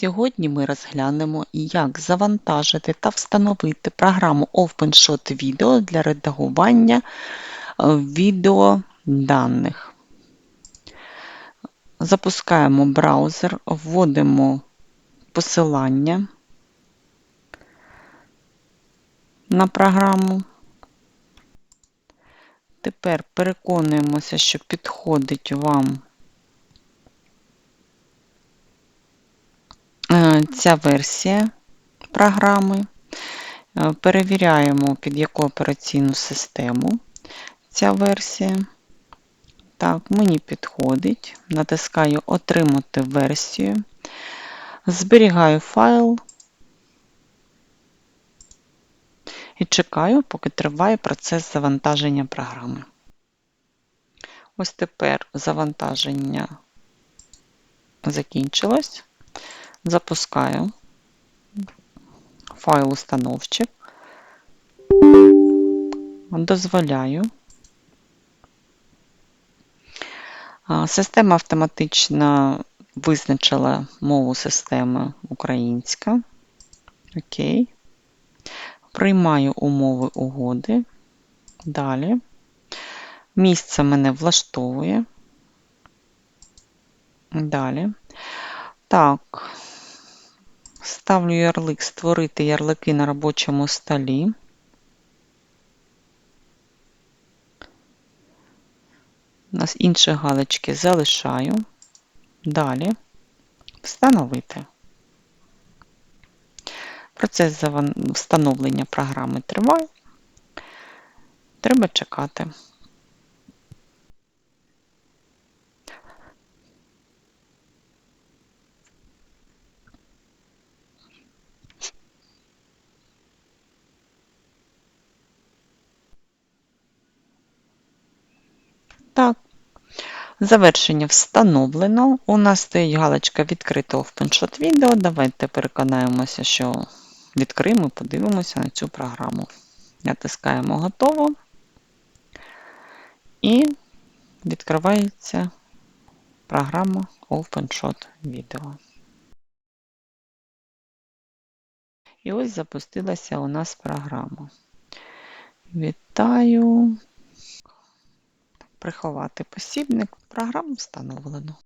Сьогодні ми розглянемо, як завантажити та встановити програму OpenShot Video для редагування е, відеоданих. Запускаємо браузер, вводимо посилання на програму. Тепер переконуємося, що підходить вам ця версія програми. Е, перевіряємо, під яку операційну систему ця версія. Так, мені підходить. Натискаю Отримати версію. Зберігаю файл і чекаю, поки триває процес завантаження програми. Ось тепер завантаження закінчилось. Запускаю файл установчик, дозволяю. Система автоматично визначила мову системи українська. Окей. Приймаю умови угоди. Далі. Місце мене влаштовує. Далі. Так, ставлю ярлик Створити ярлики на робочому столі. У нас інші галочки залишаю. Далі встановити. Процес встановлення програми триває. Треба чекати. Так, завершення встановлено. У нас стоїть галочка відкрито OpenShot відео. Давайте переконаємося, що відкриємо і подивимося на цю програму. Натискаємо Готово. І відкривається програма OpenShot Video. І ось запустилася у нас програма. Вітаю! Приховати посібник. Програму встановлено.